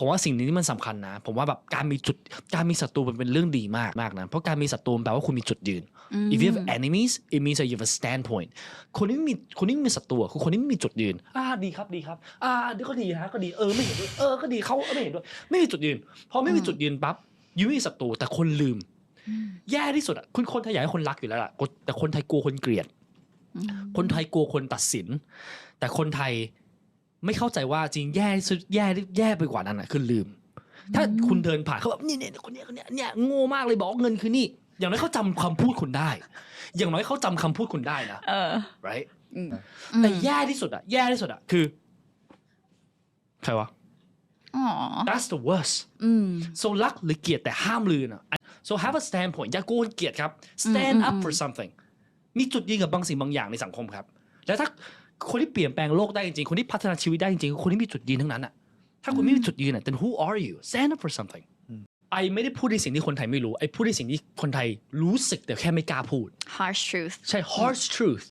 ผมว่าสิ่งนี้นี่มันสำคัญนะ ผมว่าแบบการมีจุดการมีศัตรูมันเป็นเรื่องดีมากมากนะ เพราะการมีศัตรูมันแปลว่าคุณมีจุดยืน if you have enemies it means that you have a standpoint คนที่ไม่มีคนที่ไม่มีศัตรูอะคือคนที่ไม่มีจุดยืนอ่าดีครับดีครับอ่าเดี๋ยวก็ดีฮะก็ดีเออไม่เห็นด้วยเออก็ดีเขาเออไม่เห็นด้วยไม่มีจุดยืนพอไม่มีจุดยืนปั๊บยูไม่มีศัตรูแต่คนลืม แย่ที่สุดอะคุณคนไทยอยากให้คนรักอยู่แล้วล่ะแต่คนไทยกลัวคนเกลียด คนไทยกลัวคนตัดสิน แต่คนไทย ไม่เข้าใจว่าจริงแย่ที่สุดแย่แย่ไปกว่านั้นอะคือลืม ถ้าคุณเดินผ่านเขาแบบนี่เนี่ยคนเนี้ยคนเนี้ยเนี่ยโง่มากเลยบอกว่าเงินคือนี่ อย่างน้อยเขาจำคำพูดคุณได้ อย่างน้อยเขาจำคำพูดคุณได้นะ เออ right อืม แต่แย่ที่สุดอะแย่ที่สุดอะคือใครวะ อ๋อ that's the worst อืม so รักหรือเกลียดแต่ห้ามลืมอะ so have a standpoint อย่ากลัวคนเกลียดครับ stand อืม up อืม for something มีจุดยืนกับบางสิ่งบางอย่างในสังคมครับ แล้วถ้า คนที่เปลี่ยนแปลงโลกได้จริงๆ คนที่พัฒนาชีวิตได้จริงๆคือคนที่มีจุดยืนทั้งนั้นอะถ้าคุณไม่มีจุดยืนอะ then who are you stand up for something ไอไม่ได้พูดในสิ่งที่คนไทยไม่รู้ ไอพูดในสิ่งที่คนไทยรู้สึกแต่แค่ไม่กล้าพูด harsh truth ใช่ harsh truth